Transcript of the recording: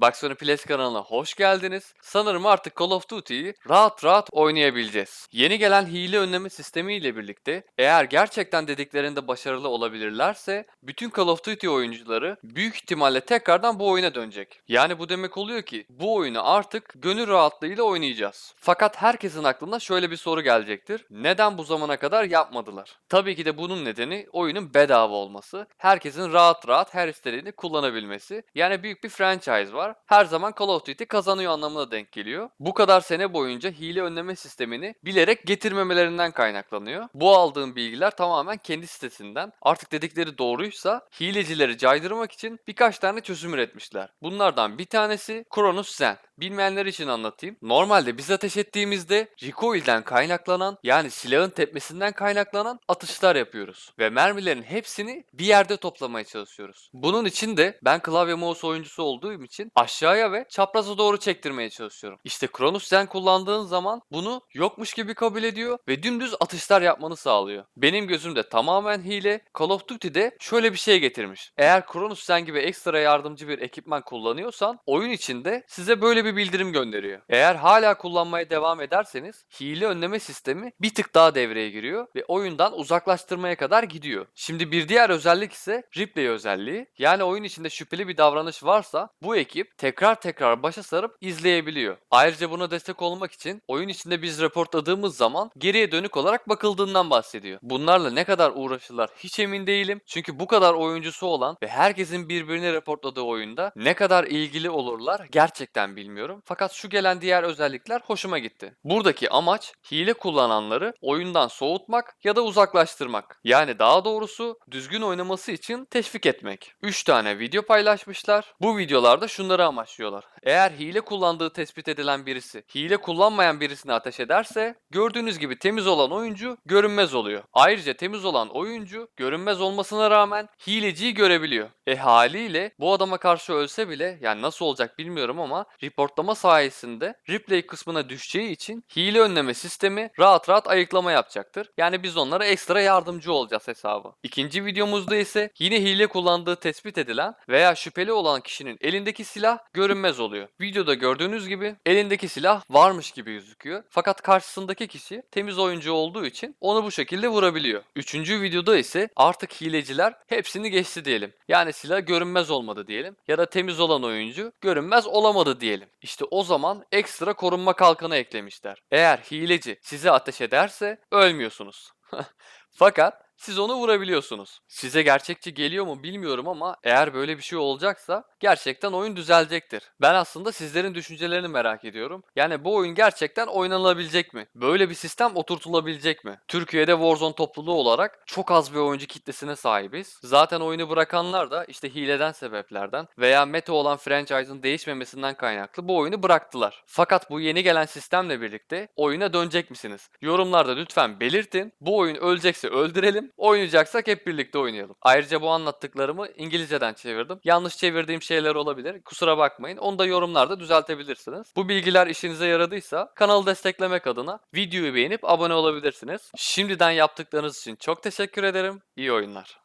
Baksana Plays kanalına hoş geldiniz. Sanırım artık Call of Duty'yi rahat rahat oynayabileceğiz. Yeni gelen hile önleme sistemi ile birlikte eğer gerçekten dediklerinde başarılı olabilirlerse bütün Call of Duty oyuncuları büyük ihtimalle tekrardan bu oyuna dönecek. Yani bu demek oluyor ki bu oyunu artık gönül rahatlığıyla oynayacağız. Fakat herkesin aklına şöyle bir soru gelecektir. Neden bu zamana kadar yapmadılar? Tabii ki de bunun nedeni oyunun bedava olması. Herkesin rahat rahat her istediğini kullanabilmesi. Yani büyük bir franchise var. Her zaman Call of Duty kazanıyor anlamına denk geliyor. Bu kadar sene boyunca hile önleme sistemini bilerek getirmemelerinden kaynaklanıyor. Bu aldığım bilgiler tamamen kendi sitesinden. Artık dedikleri doğruysa hilecileri caydırmak için birkaç tane çözüm üretmişler. Bunlardan bir tanesi Kronos Zen. Bilmeyenler için anlatayım. Normalde biz ateş ettiğimizde recoil'den kaynaklanan yani silahın tepmesinden kaynaklanan atışlar yapıyoruz. Ve mermilerin hepsini bir yerde toplamaya çalışıyoruz. Bunun için de ben klavye mouse oyuncusu olduğum için aşağıya ve çapraza doğru çektirmeye çalışıyorum. İşte Kronos Zen kullandığın zaman bunu yokmuş gibi kabul ediyor ve dümdüz atışlar yapmanı sağlıyor. Benim gözümde tamamen hile. Call of Duty'de şöyle bir şey getirmiş. Eğer Kronos Zen gibi ekstra yardımcı bir ekipman kullanıyorsan oyun içinde size böyle bir bildirim gönderiyor. Eğer hala kullanmaya devam ederseniz hile önleme sistemi bir tık daha devreye giriyor ve oyundan uzaklaştırmaya kadar gidiyor. Şimdi bir diğer özellik ise replay özelliği. Yani oyun içinde şüpheli bir davranış varsa bu ekip tekrar tekrar başa sarıp izleyebiliyor. Ayrıca buna destek olmak için oyun içinde biz reportladığımız zaman geriye dönük olarak bakıldığından bahsediyor. Bunlarla ne kadar uğraşırlar hiç emin değilim. Çünkü bu kadar oyuncusu olan ve herkesin birbirini reportladığı oyunda ne kadar ilgili olurlar gerçekten bilmiyorum. Fakat şu gelen diğer özellikler hoşuma gitti. Buradaki amaç hile kullananları oyundan soğutmak ya da uzaklaştırmak. Yani daha doğrusu düzgün oynaması için teşvik etmek. 3 tane video paylaşmışlar. Bu videolarda şunları amaçlıyorlar. Eğer hile kullandığı tespit edilen birisi hile kullanmayan birisine ateş ederse gördüğünüz gibi temiz olan oyuncu görünmez oluyor. Ayrıca temiz olan oyuncu görünmez olmasına rağmen hileciyi görebiliyor. E haliyle bu adama karşı ölse bile yani nasıl olacak bilmiyorum ama reportlama sayesinde replay kısmına düşeceği için hile önleme sistemi rahat rahat ayıklama yapacaktır. Yani biz onlara ekstra yardımcı olacağız hesabı. İkinci videomuzda ise yine hile kullandığı tespit edilen veya şüpheli olan kişinin elindeki silah görünmez oluyor. Videoda gördüğünüz gibi elindeki silah varmış gibi gözüküyor. Fakat karşısındaki kişi temiz oyuncu olduğu için onu bu şekilde vurabiliyor. Üçüncü videoda ise artık hileciler hepsini geçti diyelim. Yani silah görünmez olmadı diyelim. Ya da temiz olan oyuncu görünmez olamadı diyelim. İşte o zaman ekstra korunma kalkanı eklemişler. Eğer hileci size ateş ederse ölmüyorsunuz. Fakat siz onu vurabiliyorsunuz. Size gerçekçi geliyor mu bilmiyorum ama eğer böyle bir şey olacaksa gerçekten oyun düzelecektir. Ben aslında sizlerin düşüncelerini merak ediyorum. Yani bu oyun gerçekten oynanabilecek mi? Böyle bir sistem oturtulabilecek mi? Türkiye'de Warzone topluluğu olarak çok az bir oyuncu kitlesine sahibiz. Zaten oyunu bırakanlar da işte hileden sebeplerden veya meta olan franchise'ın değişmemesinden kaynaklı bu oyunu bıraktılar. Fakat bu yeni gelen sistemle birlikte oyuna dönecek misiniz? Yorumlarda lütfen belirtin. Bu oyun ölecekse öldürelim. Oynayacaksak hep birlikte oynayalım. Ayrıca bu anlattıklarımı İngilizceden çevirdim. Yanlış çevirdiğim şeyler olabilir. Kusura bakmayın. Onu da yorumlarda düzeltebilirsiniz. Bu bilgiler işinize yaradıysa kanalı desteklemek adına videoyu beğenip abone olabilirsiniz. Şimdiden yaptıklarınız için çok teşekkür ederim. İyi oyunlar.